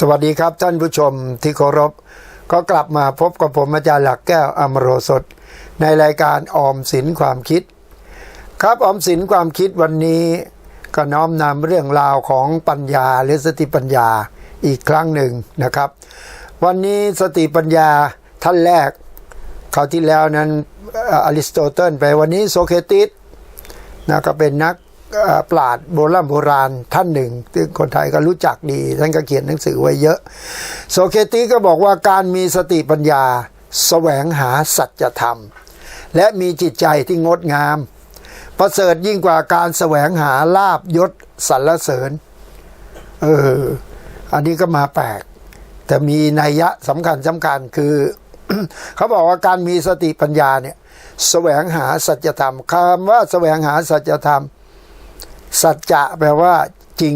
สวัสดีครับท่านผู้ชมที่เคารพ ก็กลับมาพบกับผมอาจารย์หลักแก้วอมโรสดในรายการออมสินความคิด ครับออมสินความคิดวันนี้ ก็น้อมนำเรื่องราวของปัญญาหรือสติปัญญาอีกครั้งหนึ่งนะครับ วันนี้สติปัญญาท่านแรกคราวที่แล้วนั้นอริสโตเติลไปวันนี้โซเครติสนะก็เป็นนัก ปราชญ์โบราณโบราณท่านหนึ่งซึ่งคนไทยก็รู้จักดี ท่านก็เขียนหนังสือไว้เยอะโสเครติสก็บอกว่าการมีสติปัญญาแสวงหาสัจธรรม และมีจิตใจที่งดงาม ประเสริฐยิ่งกว่าการแสวงหาลาบยศสรรเสริญเอออันนี้ก็มาแปลก แต่มีนัยยะสำคัญสำคัญคือ เขาบอกว่าการมีสติปัญญาเนี่ยแสวงหาสัจธรรมคำว่าแสวงหาสัจธรรม สัจจะแปลว่าจริง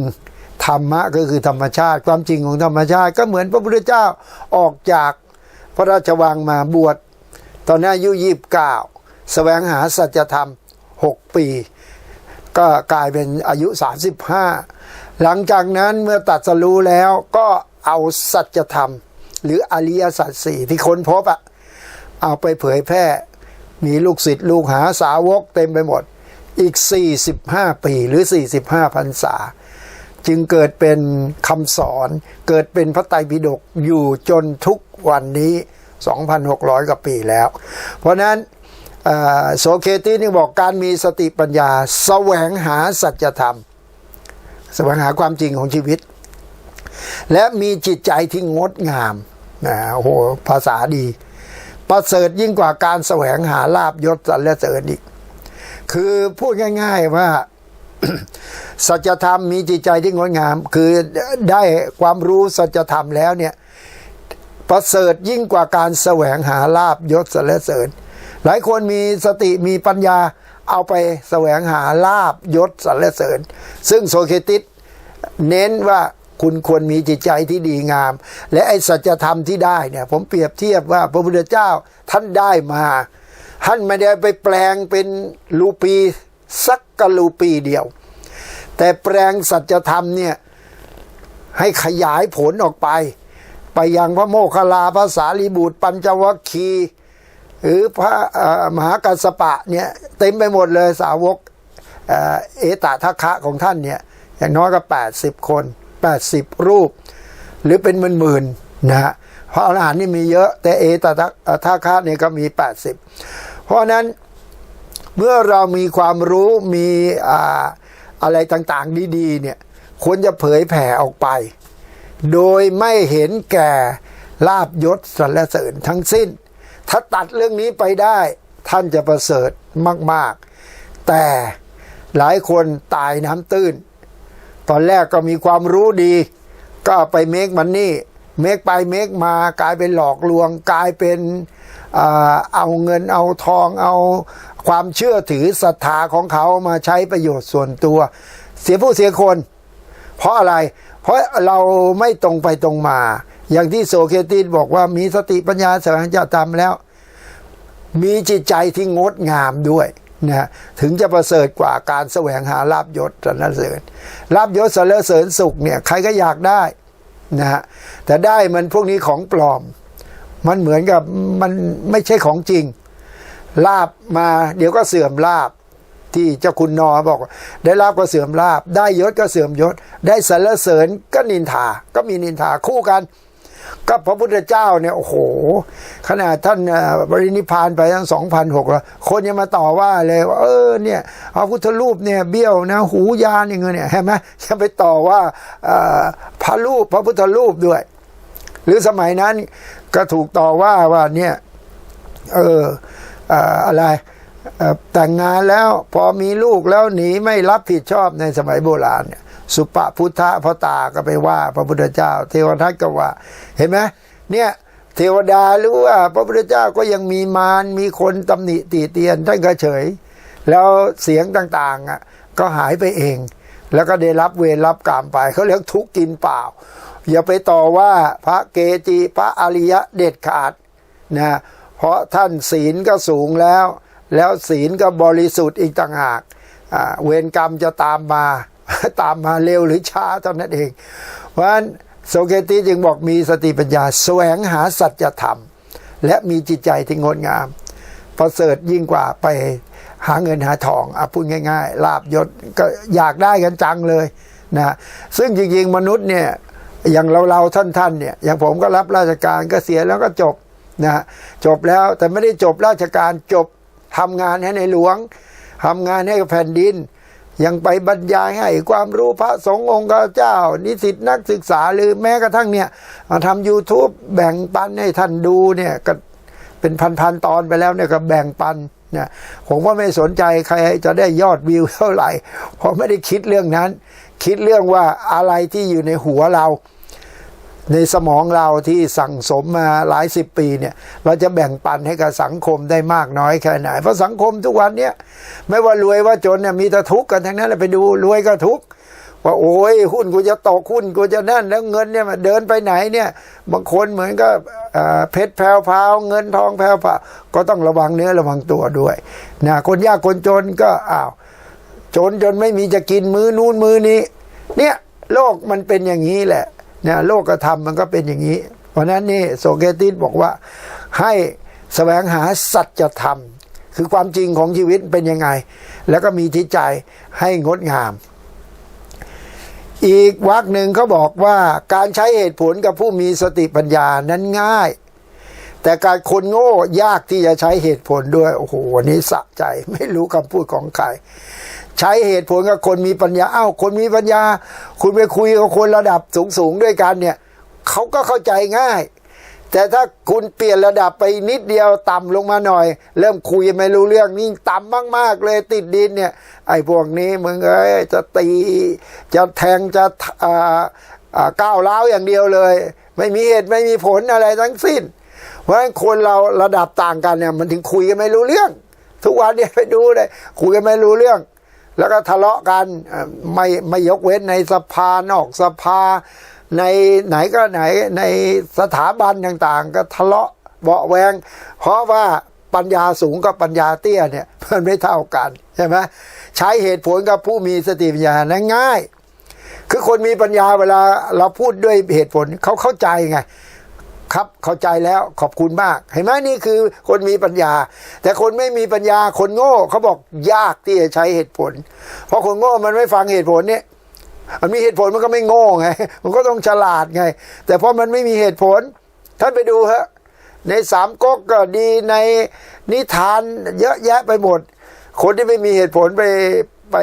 ธรรมะก็คือธรรมชาติ ความจริงของธรรมชาติ ก็เหมือนพระพุทธเจ้าออกจากพระราชวังมาบวชตอนนั้นอายุยี่บเก้าแสวงหาสัจธรรมหกปี ก็กลายเป็นอายุ35หลังจากนั้นเมื่อตัดสรู้แล้วก็เอาสัจธรรม หรืออริยสัจสี่ที่ค้นพบอะเอาไปเผยแพร่มีลูกศิษย์ลูกหาสาวกเต็มไปหมด อีก 45 ปีหรือ 45พรรษา จึงเกิดเป็นคำสอนเกิดเป็นพระไตรปิฎกอยู่จนทุกวันนี้ 2,600 กว่าปีแล้ว เพราะนั้นโสเคตินี่บอกการมีสติปัญญาแสวงหาสัจธรรมแสวงหาความจริงของชีวิต และมีจิตใจที่งดงามนะโอ้โหภาษาดี ประเสริฐยิ่งกว่าการแสวงหาลาบยศสรรเสริญอีก คือพูดง่าย ๆว่าสัจธรรมมีจิตใจที่งดงาม คือได้ความรู้สัจธรรมแล้วเนี่ยประเสริฐยิ่งกว่าการแสวงหาลาบยศสรรเสริญ หลายคนมีสติมีปัญญาเอาไปแสวงหาลาบยศสรรเสริญ ซึ่งโสเคติสเน้นว่าคุณควรมีจิตใจที่ดีงาม และไอ้สัจธรรมที่ได้เนี่ยผมเปรียบเทียบว่าพระพุทธเจ้าท่านได้มา ท่านไม่ได้ไปแปลงเป็นรูปีสักกะรูปีเดียว แต่แปลงสัจธรรมเนี่ยให้ขยายผลออกไป ไปยังพระโมคคัลลาพระสารีบุตร ปัญจวัคคีหรือพระมหากัสปะเนี่ยเต็มไปหมดเลยสาวกเอ่อเอตทัคะของท่านเนี่ยอย่างน้อยก็ 80 คน 80 รูป หรือเป็นหมื่นๆนะฮะเพราะอรหันต์นี่มีเยอะแต่เอตทัคคะเนี่ยก็มี 80 เพราะนั้นเมื่อเรามีความรู้มีอะไรต่างๆ ดีๆเนี่ยควรจะเผยแผ่ออกไป โดยไม่เห็นแก่ลาบยศสรรเสริญทั้งสิ้น ถ้าตัดเรื่องนี้ไปได้ท่านจะประเสริฐมาก ๆ แต่หลายคนตายน้ำตื้น ตอนแรกก็มีความรู้ดี ก็ไปเมคมันนี่ เมคไปเมคมากลายเป็นหลอกลวง กลายเป็น เอาเงินเอาทองเอาความเชื่อถือศรัทธาของเขามาใช้ประโยชน์ส่วนตัว เสียผู้เสียคน เพราะอะไร เพราะเราไม่ตรงไปตรงมา อย่างที่โสเคติสบอกว่ามีสติปัญญาแสวงจะทำแล้ว มีจิตใจที่งดงามด้วยนะถึงจะประเสริฐกว่าการแสวงหาลาบยศสรรเสริญลาบยศสรรเสริญสุขเนี่ยใครก็อยากได้นะฮะแต่ได้มันพวกนี้ของปลอม มันเหมือนกับมันไม่ใช่ของจริง ลาบมาเดี๋ยวก็เสื่อมลาบที่เจ้าคุณนอบอก ได้ลาบก็เสื่อมลาบ ได้ยศก็เสื่อมยศ ได้สรรเสริญก็นินทา ก็มีนินทาคู่กัน ก็พระพุทธเจ้าเนี่ยโอ้โห ขนาดท่านบรินิพานไปตั้งสองพันหกแล้วคนยังมาต่อว่าเลยว่าเออเนี่ยพระพุทธรูปเนี่ยเบี้ยวนะหูยานอย่างเงี้ยเนี่ยเห็นไหมจะไปต่อว่าพระรูปพระพุทธรูปด้วย หรือสมัยนั้น ก็ถูกต่อว่าว่าเนี่ยเอออะไรแต่งงานแล้วพอมีลูกแล้วหนีไม่รับผิดชอบในสมัยโบราณเนี่ยสุปพุทธะพ่อตาก็ไปว่า พระพุทธเจ้า เทวทัตก็ว่า เห็นไหมเนี่ยเทวดารู้ว่าพระพุทธเจ้าก็ยังมีมารมีคนตำหนิตีเตียนท่านก็เฉย แล้วเสียงต่างๆอะก็หายไปเอง แล้วก็ได้รับเวรรับกรรมไปเขาเรียกทุกข์กินเปล่า อย่าไปต่อว่าพระเกจิพระอริยะเด็ดขาดนะเพราะท่านศีลก็สูงแล้ว แล้วศีลก็บริสุทธิ์อีกต่างหากเวรกรรมจะตามมาตามมาเร็วหรือช้าเท่านั้นเอง เพราะฉะนั้นโสเกติจึงบอกมีสติปัญญาแสวงหาสัจธรรม และมีจิตใจที่งดงามประเสริฐยิ่งกว่าไปหาเงินหาทองอะพูดง่าย ๆ ลาบยศก็อยากได้กันจังเลยนะซึ่งจริงๆ มนุษย์เนี่ย อย่างเราเราๆท่านๆเนี่ยอย่างผมก็รับราชการก็เสียแล้วก็จบนะจบแล้วแต่ไม่ได้จบราชการจบทำงานให้ในหลวงทำงานให้กับแผ่นดิน ยังไปบรรยายให้ความรู้พระสงฆ์องค์เจ้า นิสิตนักศึกษาหรือแม้กระทั่งเนี่ยมาทำ YouTube แบ่งปันให้ท่านดูเนี่ยก็เป็นพันๆตอนไปแล้วเนี่ยก็แบ่งปันนะผมว่าไม่สนใจใครจะได้ยอดวิวเท่าไหร่เพราะไม่ได้คิดเรื่องนั้น คิดเรื่องว่าอะไรที่อยู่ในหัวเรา ในสมองเราที่สั่งสมมาหลายสิบปีเนี่ย เราจะแบ่งปันให้กับสังคมได้มากน้อยแค่ไหนเพราะสังคมทุกวันเนี้ยไม่ว่ารวยว่าจนเนี่ยมีแต่ทุกข์กันทั้งนั้นเลยไปดูรวยก็ทุกข์ว่าโอ้ยหุ้นกูจะตกหุ้นกูจะนั่นแล้วเงินเนี่ยมันเดินไปไหนเนี่ย บางคนเหมือนกับเพชรแพรวพาวเงินทองแพรวพาวก็ต้องระวังเนื้อระวังตัวด้วยนะคนยากคนจนก็อ้าว จนจนไม่มีจะกินมื้อนู้นมื้อนี้ เนี่ยโลกมันเป็นอย่างนี้แหละเนี่ยโลกธรรมมันก็เป็นอย่างนี้ เพราะนั้นนี่โสเกติสบอกว่าให้แสวงหาสัจธรรม คือความจริงของชีวิตเป็นยังไง แล้วก็มีจิตใจให้งดงาม อีกวักหนึ่งเขาบอกว่าการใช้เหตุผลกับผู้มีสติปัญญานั้นง่าย แต่การคนโง่ยากที่จะใช้เหตุผลด้วย โอ้โหวันนี้สะใจ ไม่รู้คำพูดของใคร ใช้เหตุผลกับคนมีปัญญาอ้าวคนมีปัญญา คุณไปคุยกับคนระดับสูงๆด้วยกันเนี่ยเขาก็เข้าใจง่าย แต่ถ้าคุณเปลี่ยนระดับไปนิดเดียวต่ำลงมาหน่อย เริ่มคุยไม่รู้เรื่องนี่ต่ำมากๆเลยติดดินเนี่ย ไอ้พวกนี้มึงเอ้ยจะตี จะแทงจะอ่าอ่าก้าวร้าอย่างเดียวเลย ไม่มีเหตุไม่มีผลอะไรทั้งสิ้น เพราะฉะนั้นคนเราระดับต่างกันเนี่ย มันถึงคุยกันไม่รู้เรื่อง ทุกวันเนี่ยไปดูเลยคุยกันไม่รู้เรื่อง แล้วก็ทะเลาะกันไม่ไม่ยกเว้นในสภานอกสภา ในไหนก็ไหนในสถาบันต่างๆ ก็ทะเลาะเบาแวง เพราะว่าปัญญาสูงกับปัญญาเตี้ยเนี่ยมันไม่เท่ากันใช่ไหมใช้เหตุผลกับผู้มีสติปัญญานั้นง่าย คือคนมีปัญญาเวลาเราพูดด้วยเหตุผลเขาเข้าใจไง ครับเข้าใจแล้วขอบคุณมาก เห็นไหมนี่คือคนมีปัญญา แต่คนไม่มีปัญญาคนโง่เขาบอกยากที่จะใช้เหตุผล เพราะคนโง่มันไม่ฟังเหตุผลเนี่ยมันมีเหตุผลมันก็ไม่โง่ไง มันก็ต้องฉลาดไง แต่เพราะมันไม่มีเหตุผล ท่านไปดูฮะในสามก๊กก็ดีในนิทานเยอะแยะไปหมด คนที่ไม่มีเหตุผลไปไป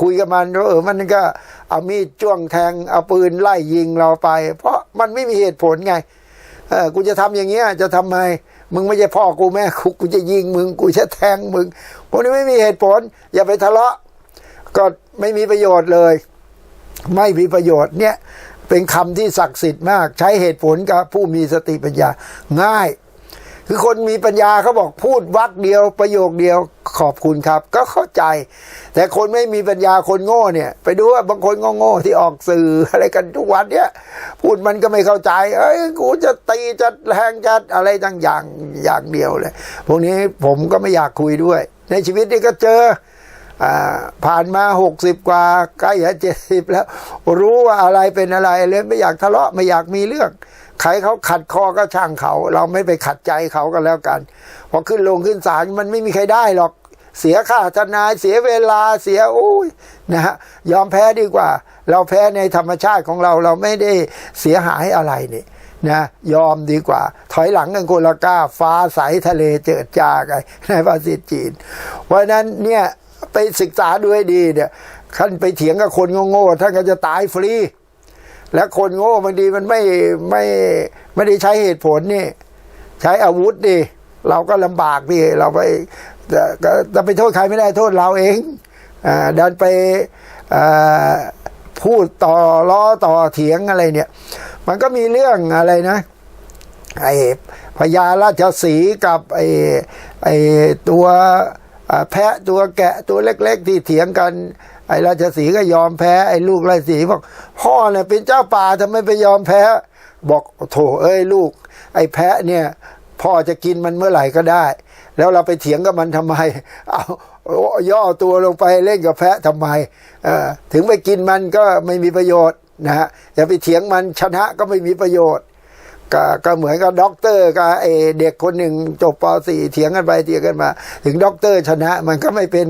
คุยกับมันว่าเออมันก็เอามีดจ้วงแทงเอาปืนไล่ยิงเราไป เพราะมันไม่มีเหตุผลไง เออกูจะทำอย่างเงี้ยจะทำไม มึงไม่ใช่พ่อกูแม่กูกูจะยิงมึงกูจะแทงมึงพวกนี้ไม่มีเหตุผล อย่าไปทะเลาะ ก็ไม่มีประโยชน์เลย ไม่มีประโยชน์เนี่ยเป็นคำที่ศักดิ์สิทธิ์มาก ใช้เหตุผลกับผู้มีสติปัญญาง่าย คือคนมีปัญญาเขาบอกพูดวักเดียวประโยคเดียวขอบคุณครับ ก็เข้าใจ แต่คนไม่มีปัญญาคนโง่เนี่ย ไปดูว่าบางคนโง่ๆที่ออกสื่ออะไรกันทุกวันเนี่ย พูดมันก็ไม่เข้าใจ เอ้ยกูจะตีจะแทงจะอะไรต่างอย่างอย่างเดียวเลยพวกนี้ผมก็ไม่อยากคุยด้วย ในชีวิตนี่ก็เจอผ่านมาหกสิบกว่าใกล้จะเจ็ดสิบแล้ว รู้ว่าอะไรเป็นอะไรเลยไม่อยากทะเลาะไม่อยากมีเรื่อง ใครเขาขัดคอก็ช่างเขา เราไม่ไปขัดใจเขาก็แล้วกันพอขึ้นลงขึ้นศาลมันไม่มีใครได้หรอกเสียค่าทนายเสียเวลาเสียโอ้ยนะฮะยอมแพ้ดีกว่า เราแพ้ในธรรมชาติของเราเราไม่ได้เสียหายอะไรนี่นะยอมดีกว่า ถอยหลังกันคนละก้า ฟ้าใสทะเลเจิดจ้ากันในภาษาจีน เพราะนั้นเนี่ยไปศึกษาดูให้ดีเนี่ยท่านไปเถียงกับคนโง่ๆท่านก็จะตายฟรี และคนโง่บางทีมันไม่ไม่ไม่ได้ใช้เหตุผลนี่ ใช้อาวุธดิเราก็ลำบากพี่เราไปจะไปโทษใครไม่ได้โทษเราเองอ่าดันไปพูดต่อล้อต่อเถียงอะไรเนี่ย มันก็มีเรื่องอะไรนะไอ้พญาราชสีกับไอ้ไอ้ตัว แพะตัวแกะตัวเล็ก ๆ ที่เถียงกัน ไอ้ราชสีก็ยอมแพ้ไอ้ลูกราชสีบอก พ่อเนี่ยเป็นเจ้าป่าทำไมไปยอมแพ้ บอกโถเอ้ยลูก ไอ้แพะเนี่ยพ่อจะกินมันเมื่อไหร่ก็ได้ แล้วเราไปเถียงกับมันทำไม เอาย่อตัวลงไปเล่นกับแพะทำไมถึงไปกินมันก็ไม่มีประโยชน์นะฮะอย่าไปเถียงมันชนะก็ไม่มีประโยชน์ ก็ก็เหมือนกับด็อกเตอร์กับไอเด็กคนหนึ่งจบป .4 เถียงกันไปเถียงกันมา ถึงด็อกเตอร์ชนะมันก็ไม่เป็น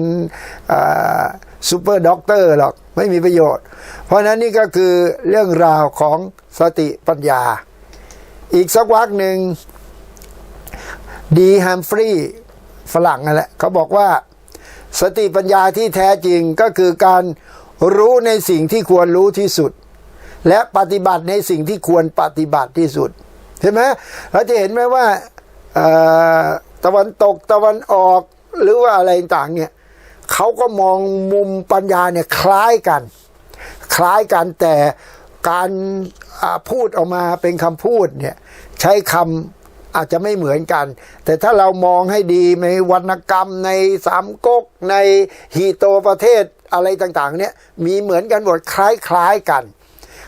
ซูเปอร์ด็อกเตอร์หรอกไม่มีประโยชน์ เพราะนั้นนี่ก็คือเรื่องราวของสติปัญญา อีกสักวักหนึ่งดีแฮมฟรีย์ฝรั่งนั่นแหละเขาบอกว่าสติปัญญาที่แท้จริงก็คือการรู้ในสิ่งที่ควรรู้ที่สุด และปฏิบัติในสิ่งที่ควรปฏิบัติที่สุด เห็นไหมเราจะเห็นไหมว่าตะวันตกตะวันออกหรือว่าอะไรต่างเนี่ยเขาก็มองมุมปัญญาเนี่ยคล้ายกัน คล้ายกันแต่การพูดออกมาเป็นคำพูดเนี่ยใช้คำอาจจะไม่เหมือนกัน แต่ถ้าเรามองให้ดีในวรรณกรรมในสามก๊กในฮีโตประเทศอะไรต่างๆเนี่ยมีเหมือนกันหมดคล้ายๆกัน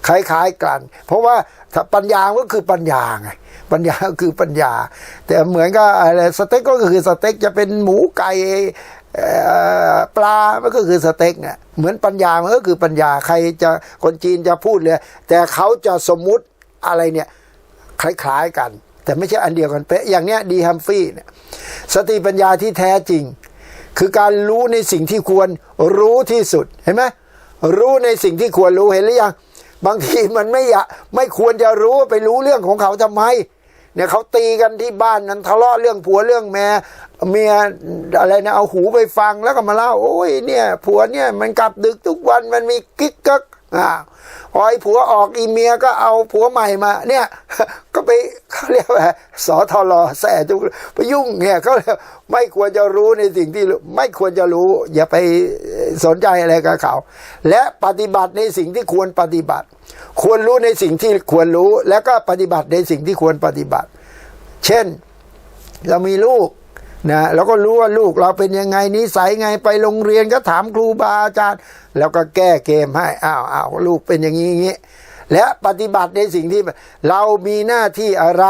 คล้ายๆกัน เพราะว่า ถ้าปัญญาก็คือปัญญาไงปัญญาก็คือปัญญา แต่เหมือนกับอะไรสเต็กก็คือสเต็กจะเป็นหมูไก่ปลา มันก็คือสเต็กเนี่ยเหมือนปัญญา มันก็คือปัญญา ใครจะคนจีนจะพูดเลย แต่เขาจะสมมุติอะไรเนี่ย คล้ายๆกัน แต่ไม่ใช่อันเดียวกันเป๊ะ อย่างเนี้ยดีฮัมฟี่เนี่ย สติปัญญาที่แท้จริง คือการรู้ในสิ่งที่ควรรู้ที่สุด เห็นไหมรู้ในสิ่งที่ควรรู้ เห็นหรือยัง บางทีมันไม่อยากไม่ควรจะรู้ไปรู้เรื่องของเขาทำไม เนี่ยเขาตีกันที่บ้านนั้นทะเลาะเรื่องผัวเรื่องแม่เมียอะไรนะเอาหูไปฟังแล้วก็มาเล่าโอ้ยเนี่ย ผัวเนี่ยมันกลับดึกทุกวันมันมีกิ๊กกัก อ่าพอไอ้ผัวออกอีเมียก็เอาผัวใหม่มา เนี่ย ก็ไปเขาเรียกว่าสอทอรอแสทุกไปยุ่งเนี่ยเขาเไม่ควรจะรู้ในสิ่งที่ไม่ควรจะรู้ อย่าไปสนใจอะไรกับเขา และปฏิบัติในสิ่งที่ควรปฏิบัติ ควรรู้ในสิ่งที่ควรรู้ แล้วก็ปฏิบัติในสิ่งที่ควรปฏิบัติ เช่น เรามีลูก นะเราก็รู้ว่าลูกเราเป็นยังไงนิสัยไงไปโรงเรียนก็ถามครูบาอาจารย์ แล้วก็แก้เกมให้อ้าวอ้าวลูกเป็นอย่างนี้อย่างนี้ และปฏิบัติในสิ่งที่เรามีหน้าที่อะไร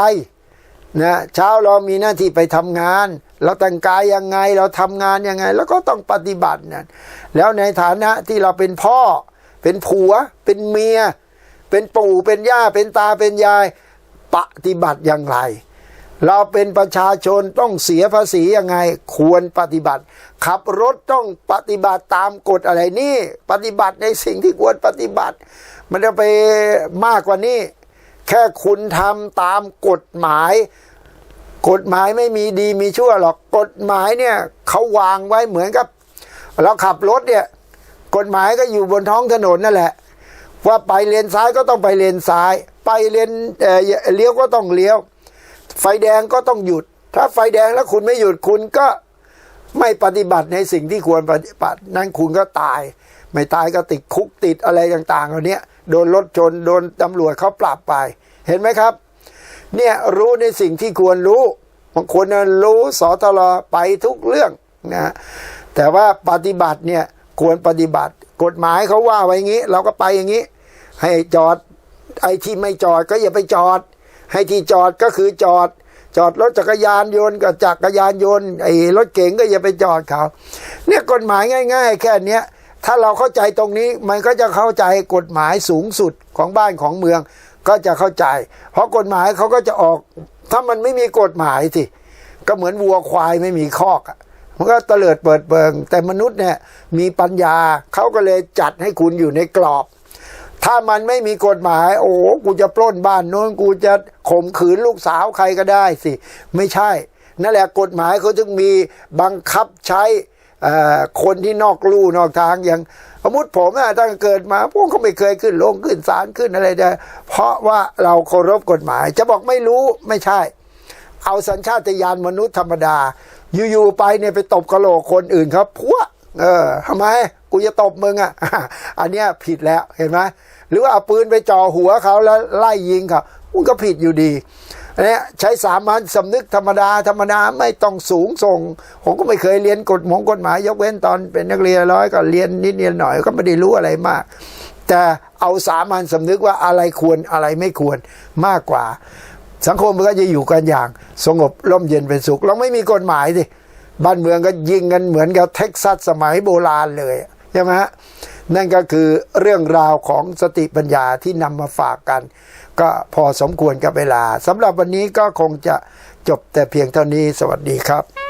นะเช้าเรามีหน้าที่ไปทำงาน เราแต่งกายยังไงเราทำงานยังไง แล้วก็ต้องปฏิบัตินะแล้วในฐานะที่เราเป็นพ่อ เป็นผัว เป็นเมีย เป็นปู่เป็นย่าเป็นตาเป็นยาย ปฏิบัติอย่างไร เราเป็นประชาชนต้องเสียภาษียังไง ควรปฏิบัติ ขับรถต้องปฏิบัติตามกฎอะไรนี่ ปฏิบัติในสิ่งที่ควรปฏิบัติ มันจะไปมากกว่านี้ แค่คุณทำตามกฎหมาย กฎหมายไม่มีดีมีชั่วหรอกกฎหมายเนี่ยเขาวางไว้เหมือนกับ เราขับรถเนี่ย กฎหมายก็อยู่บนท้องถนนนั่นแหละ ว่าไปเลนซ้ายก็ต้องไปเลนซ้าย ไปเลนเออเลี้ยวก็ต้องเลี้ยว ไฟแดงก็ต้องหยุด ถ้าไฟแดงแล้วคุณไม่หยุดคุณก็ไม่ปฏิบัติในสิ่งที่ควรปฏิบัติ นั่นคุณก็ตาย ไม่ตายก็ติดคุกติดอะไรต่างๆเหล่านี้โดนรถชนโดนตำรวจเขาปรับไป เห็นไหมครับ เนี่ยรู้ในสิ่งที่ควรรู้บางคนน่รู้สอทลไปทุกเรื่องนะแต่ว่าปฏิบัติเนี่ยควรปฏิบัติ กฎหมายเขาว่าไว้อย่างนี้ เราก็ไปอย่างนี้ ให้จอดไอ้ที่ไม่จอดก็อย่าไปจอด ให้ที่จอดก็คือจอด จอดรถจักรยานยนต์กับจักรยานยนต์ไอ้รถเก๋งก็อย่าไปจอดเขาเนี่ยกฎหมายง่าย ๆ แค่เนี้ยถ้าเราเข้าใจตรงนี้มันก็จะเข้าใจกฎหมายสูงสุดของบ้านของเมืองก็จะเข้าใจ เพราะกฎหมายเขาก็จะออก ถ้ามันไม่มีกฎหมายสิก็เหมือนวัวควายไม่มีคอกมันก็เตลิดเปิดเปิง แต่มนุษย์เนี่ยมีปัญญาเขาก็เลยจัดให้คุณอยู่ในกรอบ ถ้ามันไม่มีกฎหมาย โอ้กูจะปล้นบ้านโน้นกูจะข่มขืนลูกสาวใครก็ได้สิ ไม่ใช่ นั่นแหละกฎหมายเขาจึงมีบังคับใช้คนที่นอกลู่นอกทางอย่างสมมติผมอะตั้งเกิดมาพวกเขาไม่เคยขึ้นลงขึ้นศาลขึ้นอะไรได้เพราะว่าเราเคารพกฎหมาย จะบอกไม่รู้ไม่ใช่ เอาสัญชาตญาณมนุษย์ธรรมดา อยู่ๆไปเนี่ยไปตบกระโหลกคนอื่นครับพวก เออทำไม กูจะตบมึงอะ อันเนี้ยผิดแล้วเห็นไหมหรือว่าเอาปืนไปจ่อหัวเขาแล้วไล่ยิงเขามันก็ผิดอยู่ดีอันเนี้ยใช้สามัญสำนึกธรรมดา ธรรมดาไม่ต้องสูงส่ง ผมก็ไม่เคยเรียนกฎหมงกฎหมายยกเว้นตอนเป็นนักเรียนร้อยก็เรียนนิดเรียนหน่อยก็ไม่ได้รู้อะไรมาก แต่เอาสามัญสำนึกว่าอะไรควรอะไรไม่ควรมากกว่า สังคมมันก็จะอยู่กันอย่าง สงบร่มเย็นเป็นสุขเราไม่มีกฎหมายสิ บ้านเมืองก็ยิงกันเหมือนกับเท็กซัสสมัยโบราณเลยใช่ไหมฮะนั่นก็คือเรื่องราวของสติปัญญาที่นำมาฝากกัน ก็พอสมควรกับเวลาสำหรับวันนี้ก็คงจะจบแต่เพียงเท่านี้สวัสดีครับ